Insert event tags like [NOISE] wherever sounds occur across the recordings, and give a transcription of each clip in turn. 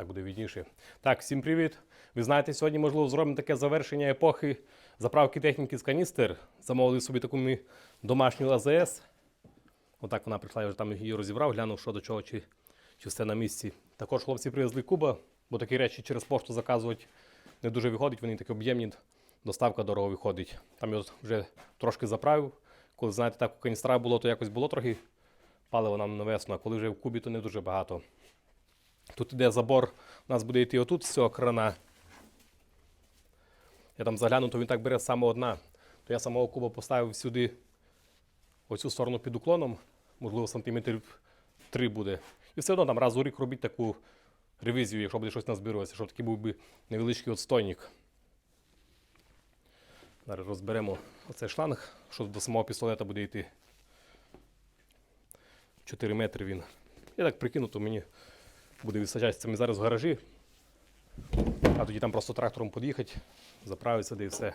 Так буде відніше. Так, всім привіт. Ви знаєте, сьогодні, можливо, зробимо таке завершення епохи заправки техніки з каністер. Замовили собі таку ми домашню АЗС. Отак вона прийшла, я вже там її розібрав, глянув, що до чого, чи, чи все на місці. Також хлопці привезли куба, бо такі речі через пошту заказувати не дуже виходить, вони такі об'ємні, доставка дорого виходить. Там я вже трошки заправив. Коли, знаєте, так у каністра було, то якось було трохи палива нам на весну, а коли вже в кубі, то не дуже багато. Тут іде забор, у нас буде йти отут з цього крана. Я там загляну, то він так бере саме одна. То я самого куба поставив сюди, оцю сторону під уклоном, можливо, сантиметрів 3 буде. І все одно там раз у рік робіть таку ревізію, якщо буде щось назбируватися, щоб такий був би невеличкий отстойник. Зараз розберемо оцей шланг, що до самого пістолета буде йти. 4 метри він. Я так прикину, то мені буде це ми зараз в гаражі. А тоді там просто трактором під'їхати, заправитися, де і все.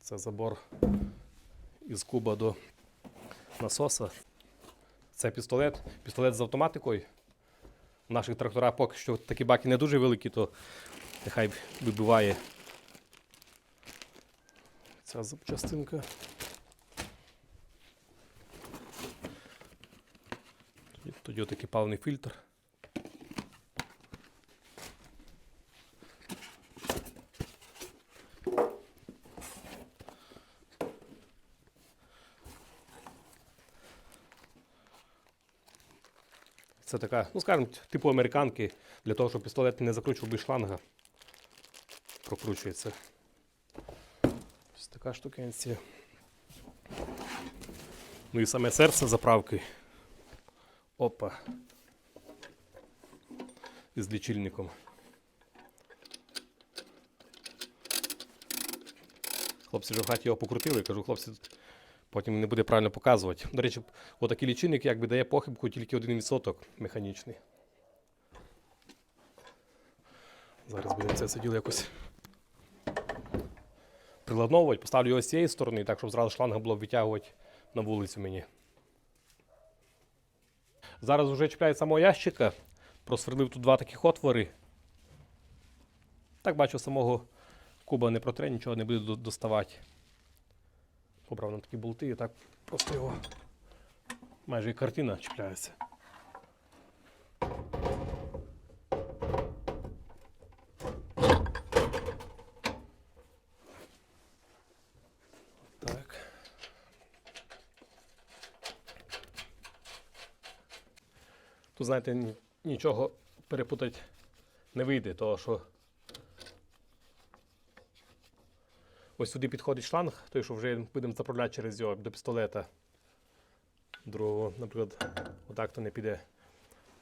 Це забор із куба до насоса. Це пістолет. Пістолет з автоматикою. У наших тракторах поки що такі баки не дуже великі, то нехай вибиває ця запчастинка. Тоді отакий паливний фільтр. Це така, ну скажімо, типу американки, для того, щоб пістолет не закручував без шланга. Прокручується. Ось така штукенція. Ну і саме серце заправки. Опа. Із лічильником. Хлопці вже в хаті його покрутили, кажу, хлопці, потім не буде правильно показувати. До речі, отакий лічильник якби дає похибку тільки 1% механічний. Зараз будемо це все діло якось приладновувати. Поставлю його з цієї сторони, так щоб зразу шланга було витягувати на вулицю мені. Зараз вже чіпляється самого ящика. Просверлив тут два таких отвори. Так бачу, самого куба не протре, нічого не буде доставати. Побрав на такі болти і так просто його майже і картина чіпляється. Тут, знаєте, нічого перепутати не вийде, того що ось сюди підходить шланг, той, що вже будемо заправляти через його до пістолета. Другого, наприклад, отак то не піде.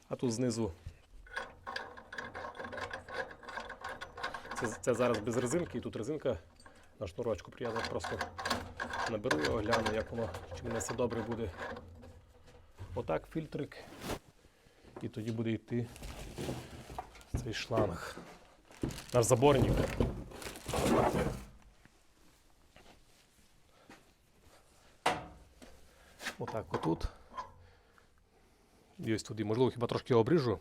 А тут знизу. Це, це зараз без резинки, і тут резинка на шнурочку приємно. Просто наберу його, гляну, як воно, чи мене все добре буде. Отак фільтрик. І тоді буде йти цей шланг. Наш заборник. Отак отут. І ось туди. Можливо, хіба трошки обріжу.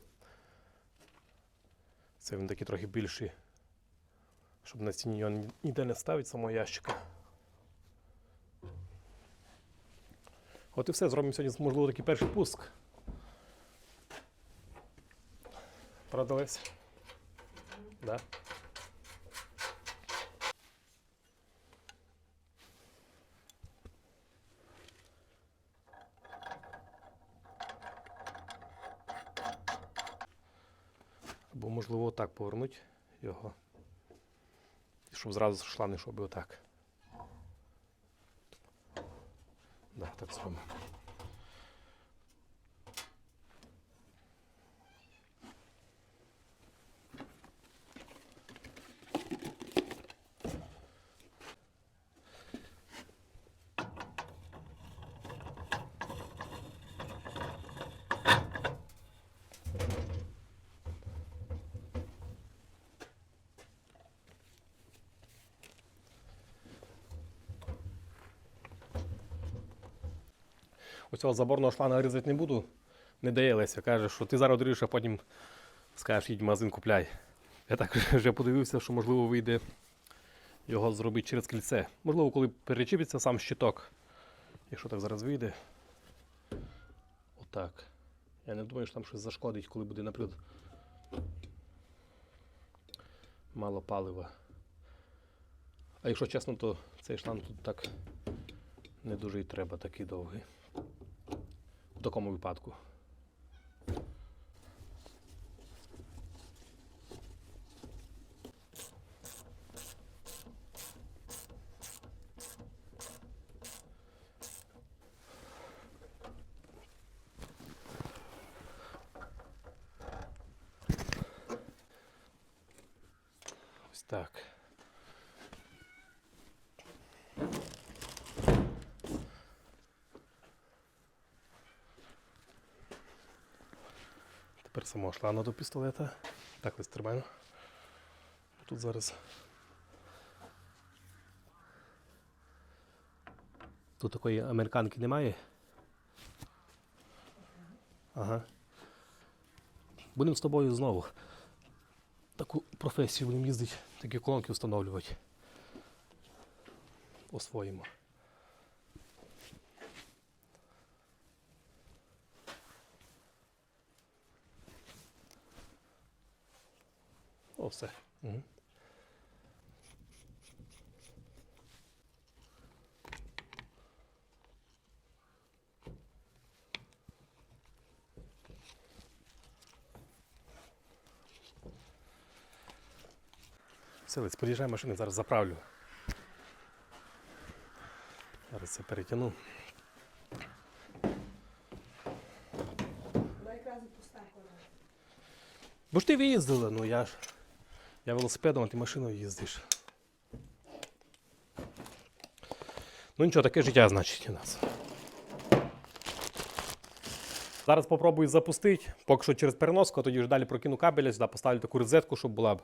Це він такий трохи більший. Щоб на стіні його ніде не ставити самого ящика. От і все. Зробимо сьогодні, можливо, такий перший пуск. Правда, Лесь? Да. Або, можливо, отак повернути його. І щоб зразу шланг йшов би отак. Да, так зробимо. Оцього заборного шланга різати не буду. Не дає Леся. Каже, що ти зараз ріжеш, а потім Скажеш, їдь магазин купляй. Я так [LAUGHS] вже подивився, що можливо вийде його зробити через кільце. Можливо, коли перечіпиться сам щиток. Якщо так зараз вийде. Отак. Я не думаю, що там щось зашкодить, коли буде, наприклад, мало палива. А якщо чесно, то цей шланг тут так не дуже і треба такий довгий. У такому випадку. Ось так. Тепер самого шлану до пістолета. Так, ось тримаємо. Тут зараз. Тут такої американки немає. Ага. Будемо з тобою знову таку професію будемо їздити, такі колонки встановлювати. Освоїмо. О, все. Угу. Все, Лиць, під'їжджай машини, зараз заправлю. Зараз це перетягну. Ходить. Бо ж ти виїздила, ну я ж. Я велосипедом, а ти машиною їздиш. Ну нічого, таке життя, значить, у нас. Зараз попробую запустити, поки що через переноску, а тоді вже далі прокину кабеля, сюди поставлю таку розетку, щоб була б,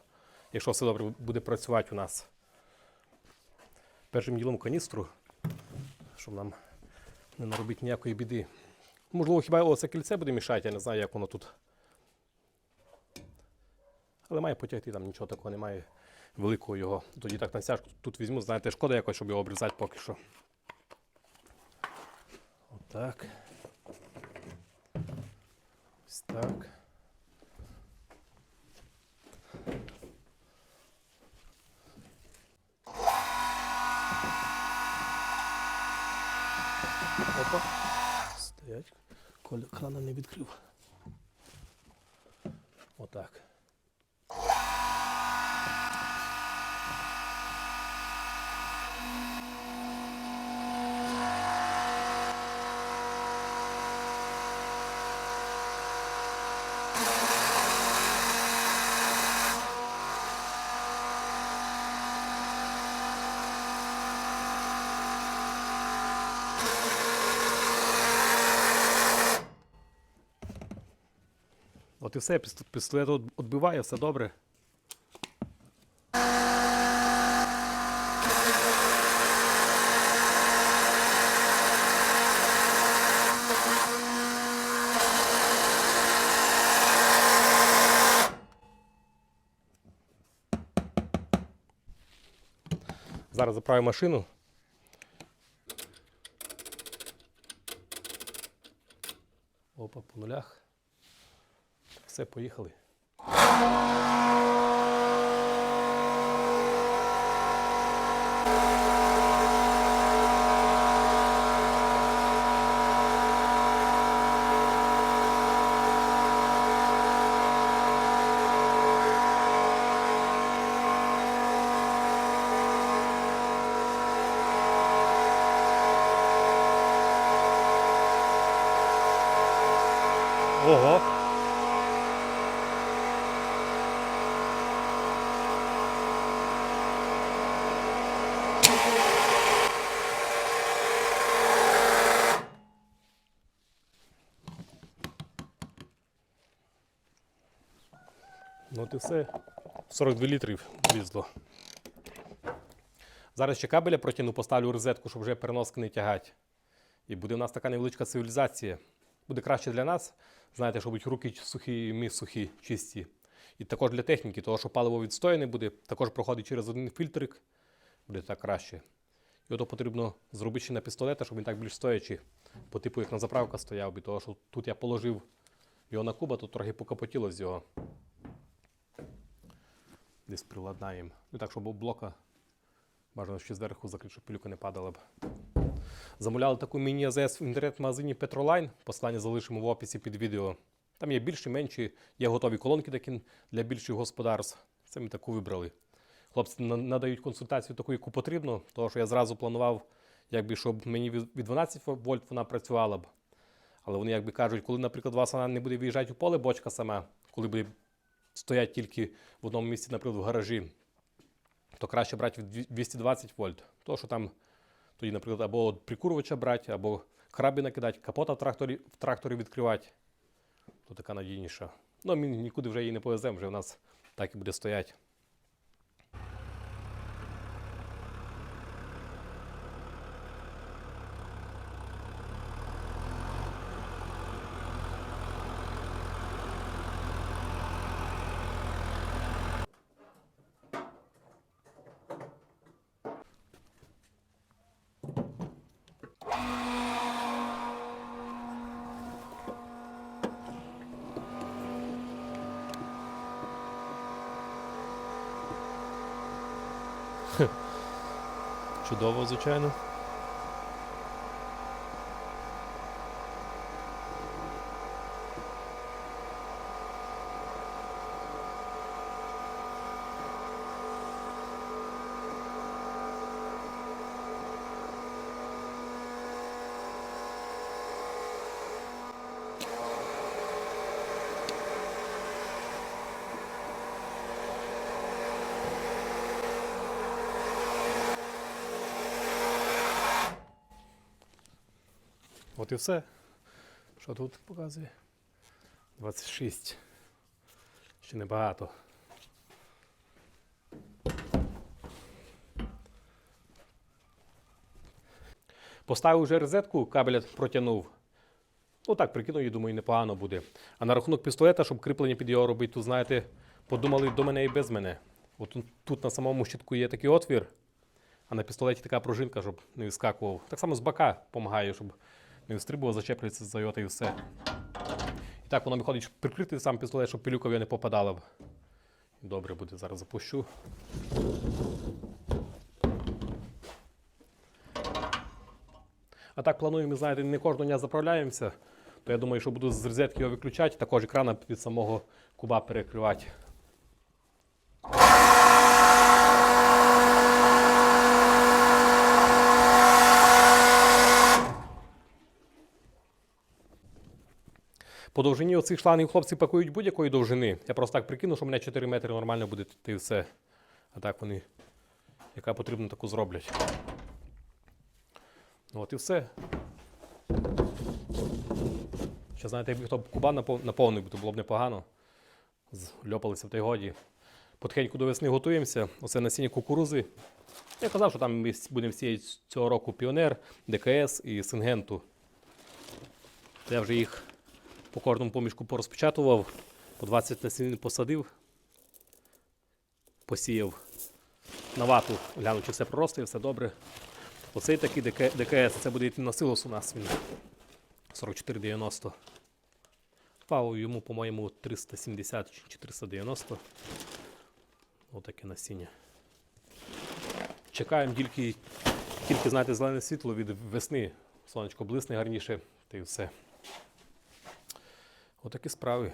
якщо все добре буде працювати у нас. Першим ділом каністру, щоб нам не наробити ніякої біди. Можливо, хіба оце кільце буде мішати, я не знаю, як воно тут. Але має потягти, там нічого такого немає великого його. Тоді так натяжку тут візьму, знаєте, шкода якось, щоб його обрізати поки що. Отак. Ось так. Опа. Стоять. Коля крана не відкрив. Отак. І все, пістолет відбиває, все добре. Зараз заправимо машину. Опа, по нулях. Все, поїхали. Ну от і все. 42 літрів влізло. Зараз ще кабеля протягну, поставлю розетку, щоб вже переноски не тягати. І буде в нас така невеличка цивілізація. Буде краще для нас. Знаєте, щоб руки сухі, ми сухі, чисті. І також для техніки, того, що паливо відстояне буде, також проходить через один фільтрик, буде так краще. І ото потрібно зробити ще на пістолета, щоб він так більш стоячи, по типу як на заправка стояв, бо того, що тут я положив його на куба, то трохи покапотіло з його. Десь приладнаємо. Ну так, щоб блока бажано ще зверху закрити, щоб пилюка не падала б. Замовляли таку міні-АЗС в інтернет-магазині Petroline. Послання залишимо в описі під відео. Там є більші, менші, є готові колонки такі для більших господарств. Це ми таку вибрали. Хлопці надають консультацію таку, яку потрібно, тому що я зразу планував, якби, щоб мені від від 12 вольт вона працювала б. Але вони якби кажуть, коли, наприклад, у вас вона не буде виїжджати у поле бочка сама, коли буде стояти тільки в одному місці, наприклад, в гаражі, то краще брати 220 вольт. То, що там тоді, наприклад, або прикурювача брати, або крабі накидати, капота в тракторі, в тракторі відкривати. То така надійніша. Ну, ми нікуди вже її не повеземо, вже в нас так і буде стояти. Чудово, звичайно. От і все. Що тут показує? 26. Ще небагато. Поставив вже розетку, кабеля протягнув. Ну так, прикинув і думаю, непогано буде. А на рахунок пістолета, щоб кріплення під його робити, тут, знаєте, подумали до мене і без мене. От тут, на самому щитку є такий отвір, а на пістолеті така пружинка, щоб не вискакував. Так само з бока допомагає, щоб не вистрибував, зачеплюється за його та і все. І так воно виходить прикрити сам пістолет, щоб пилюка в його не попадала. Добре буде, зараз запущу. А так плануємо, знаєте, не кожного дня заправляємося. То я думаю, що буду з розетки його виключати, також екрана від самого куба перекривати. По довжині оцих шлангів хлопці пакують будь-якої довжини. Я просто так прикину, що у мене 4 метри нормально буде і все. А так вони, яка потрібно, таку зроблять. От і все. Ще знаєте, якби хто б куба наповнив, то було б непогано. Зльопалися в той годі. Потихеньку до весни готуємося. Оце насіння кукурузи. Я казав, що там ми будемо сіяти цього року Піонер, ДКС і Сингенту. Я вже їх по кожному помішку порозпечатував, по 20 насінин посадив, посіяв на вату, глянув, чи все проросте, все добре. Оцей такий ДКС, це буде йти на силос у нас він 4490. Пау йому, по-моєму, 370 чи 490. Отаке насіння. Чекаємо тільки, тільки знаєте, зелене світло від весни. Сонечко блисне гарніше, та й все. Отакі справи.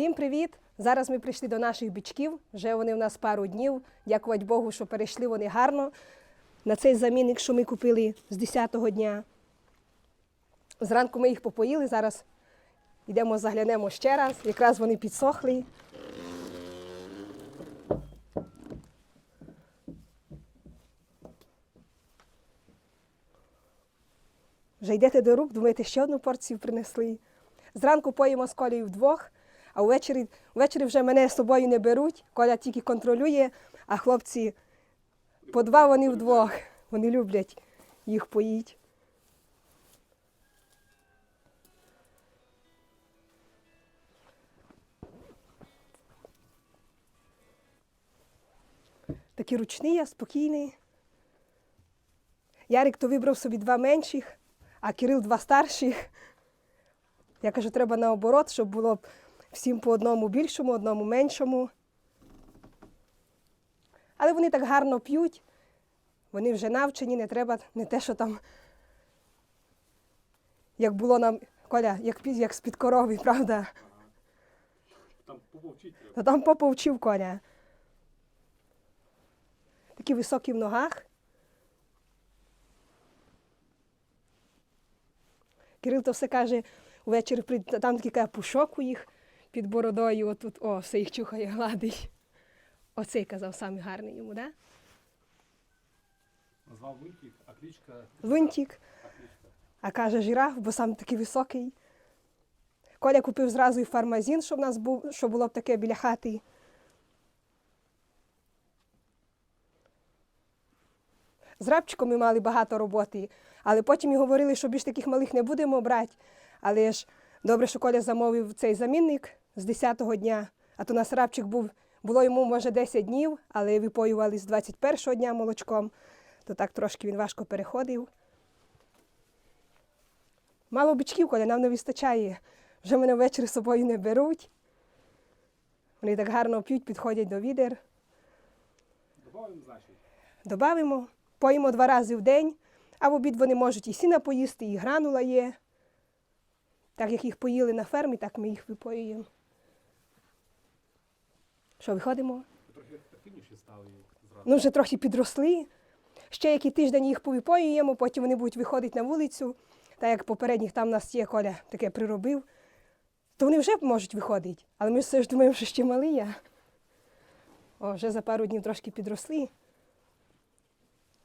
Всім привіт! Зараз ми прийшли до наших бичків. Вже вони в нас пару днів. Дякувати Богу, що перейшли вони гарно на цей замінник, що ми купили з 10-го дня. Зранку ми їх попоїли. Зараз йдемо заглянемо ще раз. Якраз вони підсохли. Вже йдете до рук, думаєте, ще одну порцію принесли. Зранку поїмо з Колею вдвох, а ввечері, ввечері вже мене з собою не беруть. Коля тільки контролює, а хлопці по два вони вдвох. Вони люблять їх поїть. Такий ручний, я спокійний. Ярик то вибрав собі два менших, а Кирил два старших. Я кажу, треба наоборот, щоб було всім по одному більшому, одному меншому. Але вони так гарно п'ють, вони вже навчені, не треба не те, що там, як було нам, Коля, як, як з-під корови, правда? Там помовчіть треба. Та там попа вчив коня. Такі високі в ногах. Кирил то все каже, увечері прийде, там такий каже, пушок у їх під бородою, отут, о, все їх чухає, [LAUGHS] гладить. Оцей казав самий гарний йому, да? Назвав Винтік, а кличка. Лунтик. А каже жираф, бо сам такий високий. Коля купив зразу і фармазін, щоб, нас був, щоб було б таке біля хати. З рабчиком ми мали багато роботи, але потім і говорили, що більш таких малих не будемо брати. Але ж добре, що Коля замовив цей замінник з 10-го дня, а то у нас рабчик був, було йому може 10 днів, але випоювали з 21-го дня молочком, то так трошки він важко переходив. Мало бичків, коли нам не вистачає. Вже мене ввечері з собою не беруть. Вони так гарно п'ють, підходять до відер. Добавимо, значить. Добавимо, поїмо два рази в день, а в обід вони можуть і сіна поїсти, і гранула є. Так як їх поїли на фермі, так ми їх випоюємо. Що, виходимо? Ну, вже трохи підросли. Ще який тиждень їх повипоюємо, потім вони будуть виходити на вулицю. Та як попередніх там нас є Коля таке приробив, то вони вже можуть виходити. Але ми все ж думаємо, що ще малі я. О, вже за пару днів трошки підросли.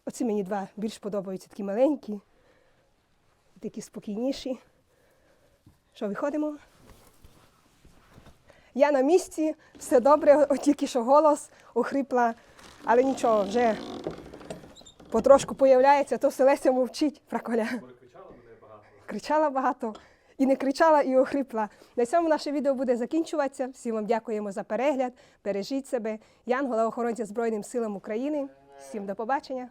Оці мені два більш подобаються, такі маленькі, такі спокійніші. Що, виходимо? Я на місці, все добре, от тільки що голос охрипла, але нічого, вже потрошку появляється, то все Леся мовчить про коля. Кричала багато і не кричала, і охрипла. На цьому наше відео буде закінчуватися. Всім вам дякуємо за перегляд. Бережіть себе. Янгола охоронця Збройним силам України. Всім до побачення.